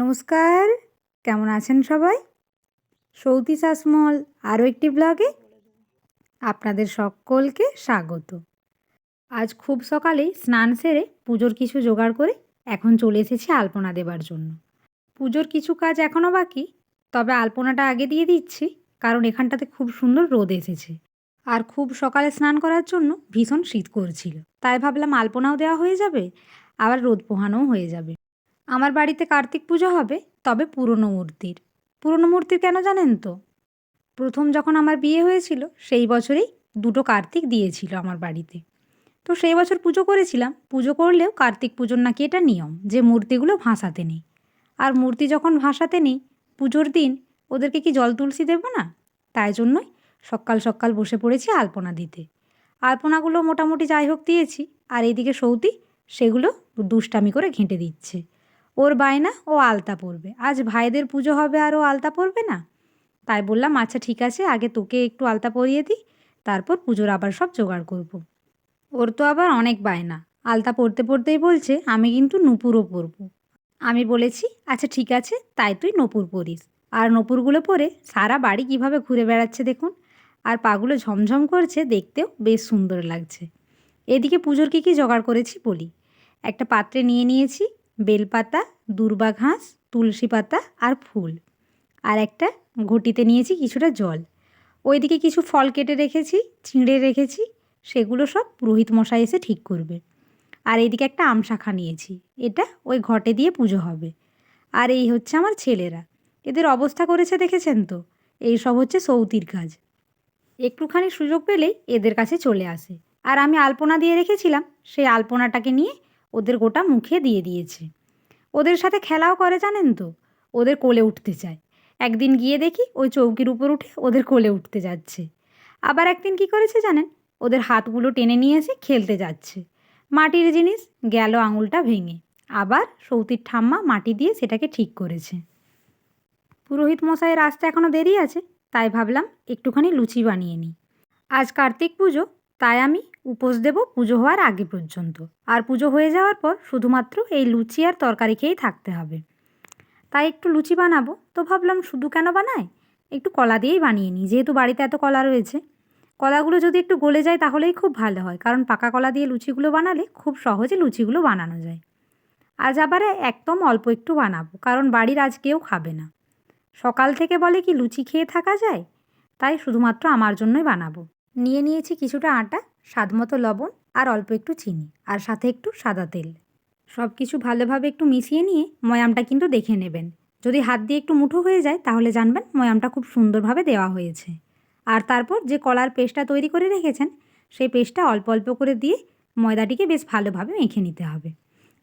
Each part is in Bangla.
নমস্কার, কেমন আছেন সবাই? সৌতি শাসমল আরও একটি ব্লগে আপনাদের সকলকে স্বাগত। আজ খুব সকালেই স্নান সেরে পুজোর কিছু জোগাড় করে এখন চলে এসেছি আলপনা দেবার জন্য। পুজোর কিছু কাজ এখনও বাকি, তবে আলপনাটা আগে দিয়ে দিচ্ছি, কারণ এখানটাতে খুব সুন্দর রোদ এসেছে। আর খুব সকালে স্নান করার জন্য ভীষণ শীত করছিল। তাই ভাবলাম আলপনাও দেওয়া হয়ে যাবে, আবার রোদ পোহানোও হয়ে যাবে। আমার বাড়িতে কার্তিক পুজো হবে, তবে পুরনো মূর্তির। পুরনো মূর্তির কেন জানেন তো? প্রথম যখন আমার বিয়ে হয়েছিল, সেই বছরেই দুটো কার্তিক দিয়েছিল আমার বাড়িতে। তো সেই বছর পুজো করেছিলাম, পুজো করলেও কার্তিক পুজোর নাকি এটা নিয়ম, যে মূর্তিগুলো ভাসাতে নেই। আর মূর্তি যখন ভাসাতে নেই, পুজোর দিন ওদেরকে কি জল তুলসী দেবো না? তাই জন্যই সকাল সকাল বসে পড়েছি আলপনা দিতে। আলপনাগুলো মোটামুটি যাই হোক দিয়েছি, আর এইদিকে সৌতি সেগুলো দুষ্টামি করে ঘেঁটে দিচ্ছে। ওর বায়না ও আলতা পরবে। আজ ভাইদের পুজো হবে আর ও আলতা পরবে না। তাই বললাম আচ্ছা ঠিক আছে, আগে তোকে একটু আলতা পরিয়ে দিই, তারপর পুজোর আবার সব জোগাড় করব। ওর তো আবার অনেক বায়না। আলতা পরতে পরতেই বলছে, আমি কিন্তু নুপুরও পরব। আমি বলেছি আচ্ছা ঠিক আছে, তাই তুই নপুর পরিস। আর নপুরগুলো পরে সারা বাড়ি কীভাবে ঘুরে বেড়াচ্ছে দেখুন। আর পাগুলো ঝমঝম করছে, দেখতেও বেশ সুন্দর লাগছে। এদিকে পুজোর কী কী জোগাড় করেছি বলি। একটা পাত্রে নিয়ে নিয়েছি বেলপাতা, দূর্বা ঘাস, তুলসী পাতা আর ফুল। আর একটা ঘটিতে নিয়েছি কিছুটা জল। ওইদিকে কিছু ফল কেটে রেখেছি, ছিঁড়ে রেখেছি, সেগুলো সব পুরোহিত মশাই এসে ঠিক করবে। আর এইদিকে একটা আম শাখা নিয়েছি, এটা ওই ঘটে দিয়ে পুজো হবে। আর এই হচ্ছে আমার ছেলেরা। এদের অবস্থা করেছে দেখেছেন তো? এই সব হচ্ছে সৌতির কাজ। একটুখানি সুযোগ পেলেই এদের কাছে চলে আসে। আর আমি আলপনা দিয়ে রেখেছিলাম, সেই আলপনাটাকে নিয়ে ওদের গোটা মুখে দিয়ে দিয়েছে। ওদের সাথে খেলাও করে জানেন তো? ওদের কোলে উঠতে চায়। একদিন গিয়ে দেখি ওই চৌকির উপর উঠে ওদের কোলে উঠতে যাচ্ছে। আবার একদিন কি করেছে জানেন? ওদের হাতগুলো টেনে নিয়ে এসে খেলতে যাচ্ছে। মাটির জিনিস গেল আঙুলটা ভেঙে। আবার সৌতির ঠাম্মা মাটি দিয়ে সেটাকে ঠিক করেছে। পুরোহিত মশাইয়ের আসতে এখনও দেরি আছে, তাই ভাবলাম একটুখানি লুচি বানিয়ে নিই। আজ কার্তিক পুজো, তাই আমি উপোস দেব পুজো হওয়ার আগে পর্যন্ত। আর পুজো হয়ে যাওয়ার পর শুধুমাত্র এই লুচি আর তরকারি খেয়েই থাকতে হবে। তাই একটু লুচি বানাবো। তো ভাবলাম শুধু কেন বানায় একটু কলা দিয়েই বানিয়ে নিই, যেহেতু বাড়িতে এত কলা রয়েছে। কলাগুলো যদি একটু গলে যায় তাহলেই খুব ভালো হয়, কারণ পাকা কলা দিয়ে লুচিগুলো বানালে খুব সহজে লুচিগুলো বানানো যায়। আজ আবার একদম অল্প একটু বানাবো, কারণ বাড়ির আজ কেউ খাবে না। সকাল থেকে বলে কি লুচি খেয়ে থাকা যায়? তাই শুধুমাত্র আমার জন্যই বানাবো। নিয়ে নিয়েছি কিছুটা আটা স্বাদমতো লবণ আর অল্প একটু চিনি আর সাথে একটু সাদা তেল। সব কিছু ভালোভাবে একটু মিশিয়ে নিয়ে ময়ামটা কিন্তু দেখে নেবেন। যদি হাত দিয়ে একটু মুঠো হয়ে যায় তাহলে জানবেন ময়ামটা খুব সুন্দরভাবে দেওয়া হয়েছে। আর তারপর যে কলার পেস্টটা তৈরি করে রেখেছেন, সেই পেস্টটা অল্প অল্প করে দিয়ে ময়দাটিকে বেশ ভালোভাবে মেখে নিতে হবে।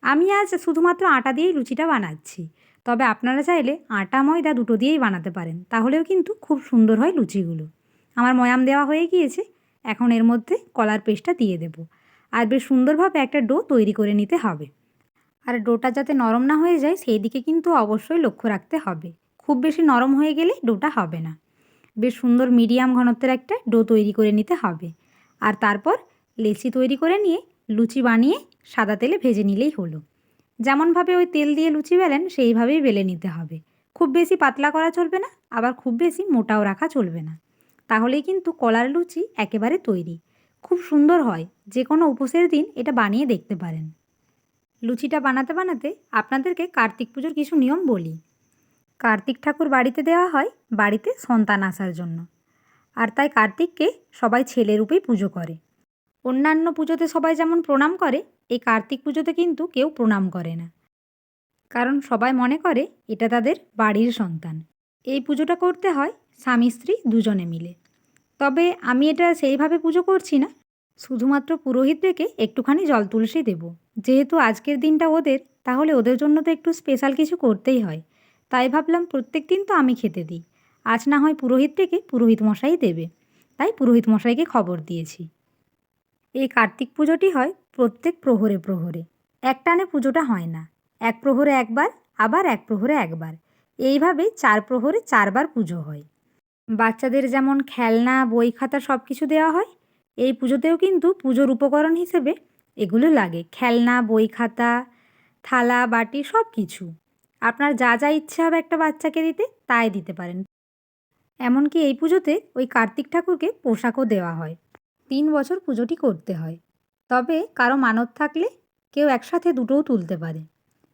আমি আজ শুধুমাত্র আটা দিয়েই লুচিটা বানাচ্ছি, তবে আপনারা চাইলে আটা, ময়দা দুটো দিয়েই বানাতে পারেন, তাহলেও কিন্তু খুব সুন্দর হয় লুচিগুলো। আমার ময়াম দেওয়া হয়ে গিয়েছে এখন এর মধ্যে কলার পেস্টটা দিয়ে দেব। আর বেশ সুন্দরভাবে একটা ডো তৈরি করে নিতে হবে। আর ডোটা যাতে নরম না হয়ে যায়, সেই দিকে কিন্তু অবশ্যই লক্ষ্য রাখতে হবে। খুব বেশি নরম হয়ে গেলে ডোটা হবে না। বেশ সুন্দর মিডিয়াম ঘনত্বের একটা ডো তৈরি করে নিতে হবে। আর তারপর লেচি তৈরি করে নিয়ে লুচি বানিয়ে সাদা তেলে ভেজে নিলেই হলো। যেমনভাবে ওই তেল দিয়ে লুচি বেলেন, সেইভাবেই বেলে নিতে হবে। খুব বেশি পাতলা করা চলবে না, আবার খুব বেশি মোটাও রাখা চলবে না। তাহলেই কিন্তু কলার লুচি একেবারে তৈরি। খুব সুন্দর হয় যে কোনো উপোসের দিন এটা বানিয়ে দেখতে পারেন। লুচিটা বানাতে বানাতে আপনাদেরকে কার্তিক পুজোর কিছু নিয়ম বলি। কার্তিক ঠাকুর বাড়িতে দেওয়া হয় বাড়িতে সন্তান আসার জন্য। আর তাই কার্তিককে সবাই ছেলে রূপেই পুজো করে। অন্যান্য পুজোতে সবাই যেমন প্রণাম করে, এই কার্তিক পুজোতে কিন্তু কেউ প্রণাম করে না। কারণ সবাই মনে করে এটা তাদের বাড়ির সন্তান। এই পুজোটা করতে হয় স্বামী স্ত্রী দুজনে মিলে। তবে আমি এটা সেইভাবে পুজো করছি না। শুধুমাত্র পুরোহিত ডেকে একটুখানি জল তুলসী দেব। যেহেতু আজকের দিনটা ওদের, তাহলে ওদের জন্য তো একটু স্পেশাল কিছু করতেই হয়। তাই ভাবলাম প্রত্যেক দিন তো আমি খেতে দিই। আজ না হয় পুরোহিত ডেকে পুরোহিত মশাই দেবে। তাই পুরোহিত মশাইকে খবর দিয়েছি। এই কার্তিক পুজোটি হয় প্রত্যেক প্রহরে প্রহরে। একটানে পুজোটা হয় না। এক প্রহরে একবার, আবার এক প্রহরে একবার। এইভাবে চার প্রহরে চারবার পুজো হয়। বাচ্চাদের যেমন খেলনা, বই খাতা সব কিছু দেওয়া হয়, এই পুজোতেও কিন্তু পুজোর উপকরণ হিসেবে এগুলো লাগে। খেলনা, বই খাতা, থালা, বাটি সব কিছু আপনার যা যা ইচ্ছে হবে একটা বাচ্চাকে দিতে, তাই দিতে পারেন। এমনকি এই পুজোতে ওই কার্তিক ঠাকুরকে পোশাকও দেওয়া হয়। তিন বছর পুজোটি করতে হয়। তবে কারও মানত থাকলে কেউ একসাথে দুটোও তুলতে পারে।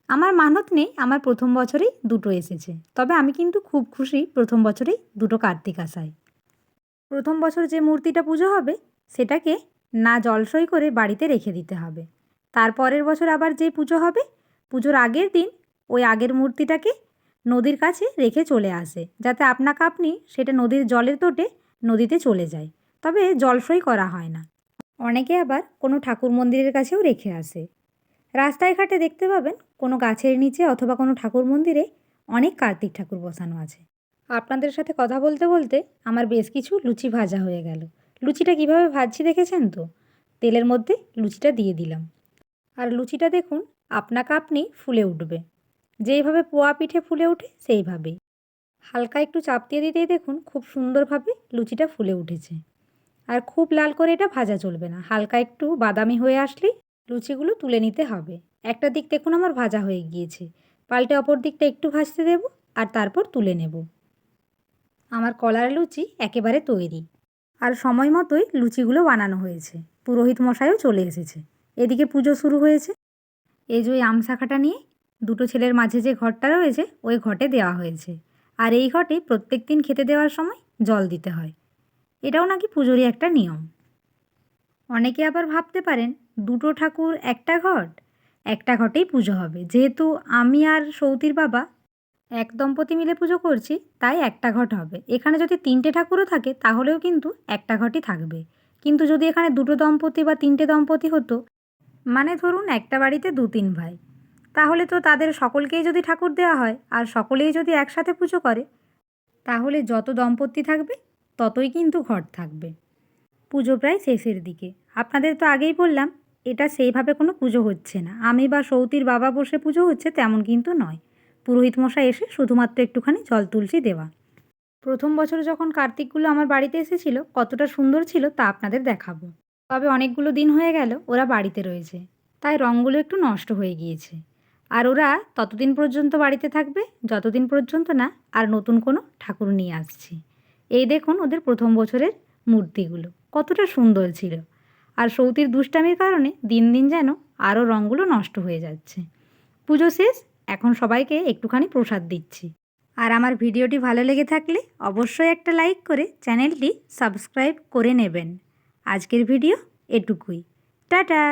আমার মানত নেই, আমার প্রথম বছরেই দুটো এসেছে। তবে আমি কিন্তু খুব খুশি প্রথম বছরেই দুটো কার্তিক আসায়। প্রথম বছর যে মূর্তিটা পুজো হবে, সেটাকে না জলসই করে বাড়িতে রেখে দিতে হবে। তারপরের বছর আবার যে পুজো হবে, পুজোর আগের দিন ওই আগের মূর্তিটাকে নদীর কাছে রেখে চলে আসে, যাতে আপনাকে আপনি সেটা নদীর জলের তোটে নদীতে চলে যায়। তবে জলসই করা হয় না। অনেকে আবার কোনো ঠাকুর মন্দিরের কাছেও রেখে আসে। রাস্তায় ঘাটে দেখতে পাবেন কোনো গাছের নিচে অথবা কোনো ঠাকুর মন্দিরে অনেক কার্তিক ঠাকুর বসানো আছে। আপনাদের সাথে কথা বলতে বলতে আমার বেশ কিছু লুচি ভাজা হয়ে গেল। লুচিটা কীভাবে ভাজছি দেখেছেন তো? তেলের মধ্যে লুচিটা দিয়ে দিলাম। আর লুচিটা দেখুন আপনাকে আপনি ফুলে উঠবে। যেইভাবে পোয়া পিঠে ফুলে ওঠে, সেইভাবেই। হালকা একটু চাপ দিয়ে দিতেই দেখুন, খুব সুন্দরভাবে লুচিটা ফুলে উঠেছে। আর খুব লাল করে এটা ভাজা চলবে না। হালকা একটু বাদামি হয়ে আসলেই লুচিগুলো তুলে নিতে হবে। একটা দিক দেখুন আমার ভাজা হয়ে গিয়েছে। পাল্টে অপর দিকটা একটু ভাজতে দেব আর তারপর তুলে নেব। আমার কলার লুচি একেবারে তৈরি। আর সময় মতোই লুচিগুলো বানানো হয়েছে। পুরোহিত মশাইও চলে এসেছে। এদিকে পুজো শুরু হয়েছে। এই যে ওই আম শাখাটা নিয়ে দুটো ছেলের মাঝে যে ঘরটা রয়েছে, ওই ঘটে দেওয়া হয়েছে। আর এই ঘটে প্রত্যেক দিন খেতে দেওয়ার সময় জল দিতে হয়। এটাও নাকি পুজোরই একটা নিয়ম। অনেকে আবার ভাবতে পারেন দুটো ঠাকুর, একটা ঘট? একটা ঘটেই পুজো হবে। যেহেতু আমি আর সৌতির বাবা এক দম্পতি মিলে পুজো করছি, তাই একটা ঘট হবে। এখানে যদি তিনটে ঠাকুরও থাকে, তাহলেও কিন্তু একটা ঘটই থাকবে। কিন্তু যদি এখানে দুটো দম্পতি বা তিনটে দম্পতি হতো মানে ধরুন একটা বাড়িতে দু তিন ভাই, তাহলে তো তাদের সকলকেই যদি ঠাকুর দেওয়া হয়, আর সকলেই যদি একসাথে পুজো করে, তাহলে যত দম্পতি থাকবে, ততই কিন্তু ঘট থাকবে। পুজো প্রায় শেষের দিকে। আপনাদের তো আগেই বললাম এটা সেইভাবে কোনো পুজো হচ্ছে না। আমি বা সৌতির বাবা বসে পুজো হচ্ছে তেমন কিন্তু নয়। পুরোহিত মশাই এসে শুধুমাত্র একটুখানি জল তুলসী দেওয়া। প্রথম বছর যখন কার্তিকগুলো আমার বাড়িতে এসেছিল, কতটা সুন্দর ছিল তা আপনাদের দেখাবো। তবে অনেকগুলো দিন হয়ে গেল, ওরা বাড়িতে রয়েছে। তাই রঙগুলো একটু নষ্ট হয়ে গিয়েছে। আর ওরা ততদিন পর্যন্ত বাড়িতে থাকবে, যতদিন পর্যন্ত না আর নতুন কোনো ঠাকুর নিয়ে আসছি। এই দেখুন ওদের প্রথম বছরের মূর্তিগুলো। কতটা সুন্দর ছিল। আর সৌতির দুষ্টামির কারণে দিন দিন যেন আরও রঙগুলো নষ্ট হয়ে যাচ্ছে। পুজো শেষ, এখন সবাইকে একটুখানি প্রসাদ দিচ্ছি। আর আমার ভিডিওটি ভালো লেগে থাকলে অবশ্যই একটা লাইক করে চ্যানেলটি সাবস্ক্রাইব করে নেবেন। আজকের ভিডিও এটুকুই। টাটা!